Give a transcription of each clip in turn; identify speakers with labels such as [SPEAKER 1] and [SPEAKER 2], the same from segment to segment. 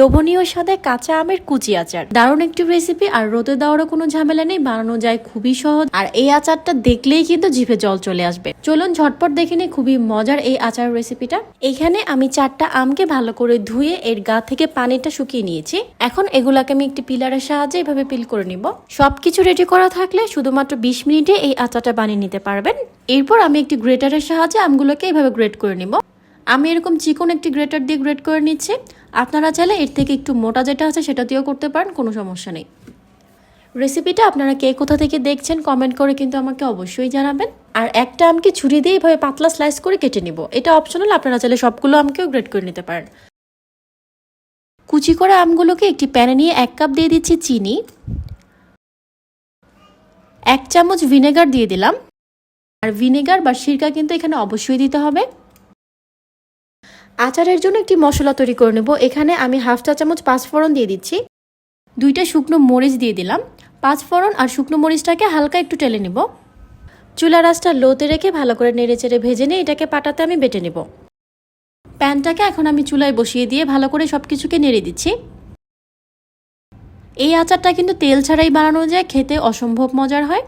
[SPEAKER 1] লোভনীয় স্বাদে কাঁচা আমের কুচি আচার। দারুণ একটি রেসিপি আর রোদে দেওয়ারও কোনো ঝামেলা নেই, বানানো যায় খুবই সহজ। আর এই আচারটা দেখলেই কিন্তু জিভে জল চলে আসবে। চলুন ঝটপট দেখে নিই খুবই মজার এই আচার রেসিপিটা এখানে আমি চারটা আমকে ভালো করে ধুয়ে এর গা থেকে পানিটা শুকিয়ে নিয়েছি। এখন এগুলাকে আমি একটি পিলারের সাহায্যে এভাবে পিল করে নিব। সবকিছু রেডি করা থাকলে শুধুমাত্র বিশ মিনিটে এই আচারটা বানিয়ে নিতে পারবেন। এরপর আমি একটি গ্রেটারের সাহায্যে আমগুলোকে এইভাবে গ্রেট করে নিব। আমি এরকম চিকন একটি গ্রেটার দিয়ে গ্রেট করে নিচ্ছি। আপনারা চাইলে এর থেকে একটু মোটা যেটা আছে সেটা দিয়েও করতে পারেন, কোনো সমস্যা নেই। রেসিপিটা আপনারা কে কোথা থেকে দেখছেন কমেন্ট করে কিন্তু আমাকে অবশ্যই জানাবেন। আর একটা আমকে ছুরি দিয়ে এইভাবে পাতলা স্লাইস করে কেটে নিব। এটা অপশনাল আপনারা চাইলে সবগুলো আমকেও গ্রেট করে নিতে পারেন। কুচি করা আমগুলোকে একটি প্যানে নিয়ে এক কাপ দিয়ে দিচ্ছি চিনি। এক চামচ ভিনেগার দিয়ে দিলাম। আর ভিনেগার বা সিরকা কিন্তু এখানে অবশ্যই দিতে হবে। আচারের জন্য একটি মশলা তৈরি করে নেব। এখানে আমি হাফ চা চামচ পাঁচফোড়ন দিয়ে দিচ্ছি। দুইটা শুকনো মরিচ দিয়ে দিলাম। পাঁচফোড়ন আর শুকনো মরিচটাকে হালকা একটু টেলে নেব। চুলা রাসটা লোতে রেখে ভালো করে নেড়ে চেড়ে ভেজে নিয়ে এটাকে পাটাতে আমি বেটে নেব। প্যানটাকে এখন আমি চুলায় বসিয়ে দিয়ে ভালো করে সব কিছুকে নেড়ে দিচ্ছি। এই আচারটা কিন্তু তেল ছাড়াই বানানো যায়, খেতে অসম্ভব মজার হয়।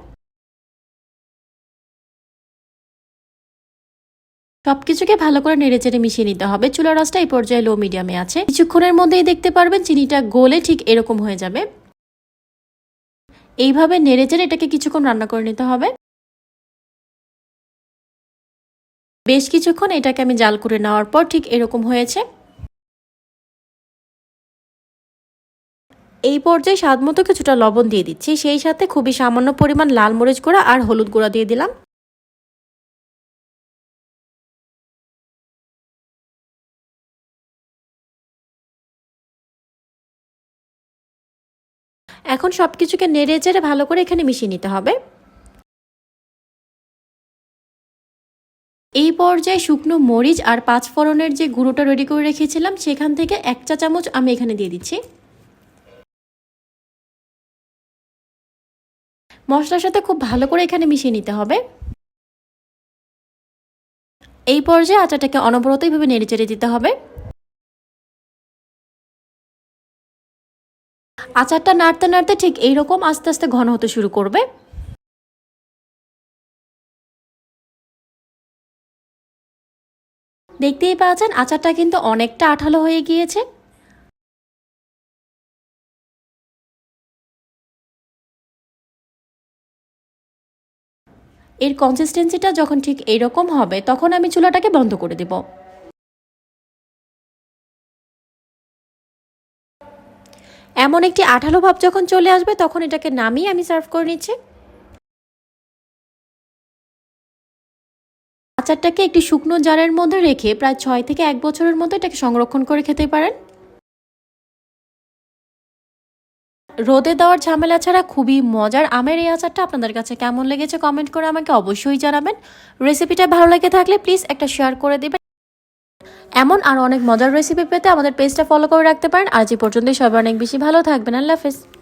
[SPEAKER 1] সবকিছুকে ভালো করে নেড়ে চেড়ে মিশিয়ে নিতে হবে। চুলা রসটা এই পর্যায়ে লো মিডিয়ামে আছে। কিছুক্ষণের মধ্যেই দেখতে পারবেন চিনিটা গলে ঠিক এরকম হয়ে যাবে। এইভাবে নেড়ে চেড়ে এটাকে কিছুক্ষণ রান্না করে নিতে হবে। বেশ কিছুক্ষণ এটাকে আমি জাল করে নেওয়ার পর ঠিক এরকম হয়েছে। এই পর্যায়ে স্বাদ মতো কিছুটা লবণ দিয়ে দিচ্ছি। সেই সাথে খুবই সামান্য পরিমাণ লাল মরিচ গুঁড়া আর হলুদ গুঁড়া দিয়ে দিলাম। এখন সব কিছুকে নেড়ে চেড়ে ভালো করে এখানে মিশিয়ে নিতে হবে। এই পর্যায়ে শুকনো মরিচ আর পাঁচ ফোড়নের যে গুঁড়োটা রেডি করে রেখেছিলাম, সেখান থেকে এক চা চামচ আমি এখানে দিয়ে দিচ্ছি। মশলার সাথে খুব ভালো করে এখানে মিশিয়ে নিতে হবে। এই পর্যায়ে আচাটাকে আচারটাকে অনবরতইভাবে নেড়ে চেড়ে দিতে হবে। আচারটা নাড়তে নাড়তে ঠিক এইরকম আস্তে আস্তে ঘন হতে শুরু করবে। দেখতেই পাচ্ছেন আচারটা কিন্তু অনেকটা আঠালো হয়ে গিয়েছে। এর কনসিস্টেন্সিটা যখন ঠিক এইরকম হবে, তখন আমি চুলাটাকে বন্ধ করে দেব। এমন একটি আঠালো ভাব যখন চলে আসবে, তখন এটাকে নামিয়ে আমি সার্ভ করে নিচ্ছি। আচারটাকে একটি শুকনো জারের মধ্যে রেখে প্রায় ছয় থেকে এক বছরের মধ্যে এটাকে সংরক্ষণ করে খেতে পারেন। রোদে দেওয়ার ঝামেলা ছাড়া খুবই মজার আমের এই আচারটা। আপনাদের কাছে কেমন লেগেছে কমেন্ট করে আমাকে অবশ্যই জানাবেন। রেসিপিটা ভালো লেগে থাকলে প্লিজ একটা শেয়ার করে দেবেন। এমন আর অনেক মজার রেসিপি পেতে আমাদের পেজটা ফলো করে রাখতে পারেন। আজ পর্যন্তই। সবাই অনেক বেশি ভালো থাকবেন। আল্লাহ হাফেজ।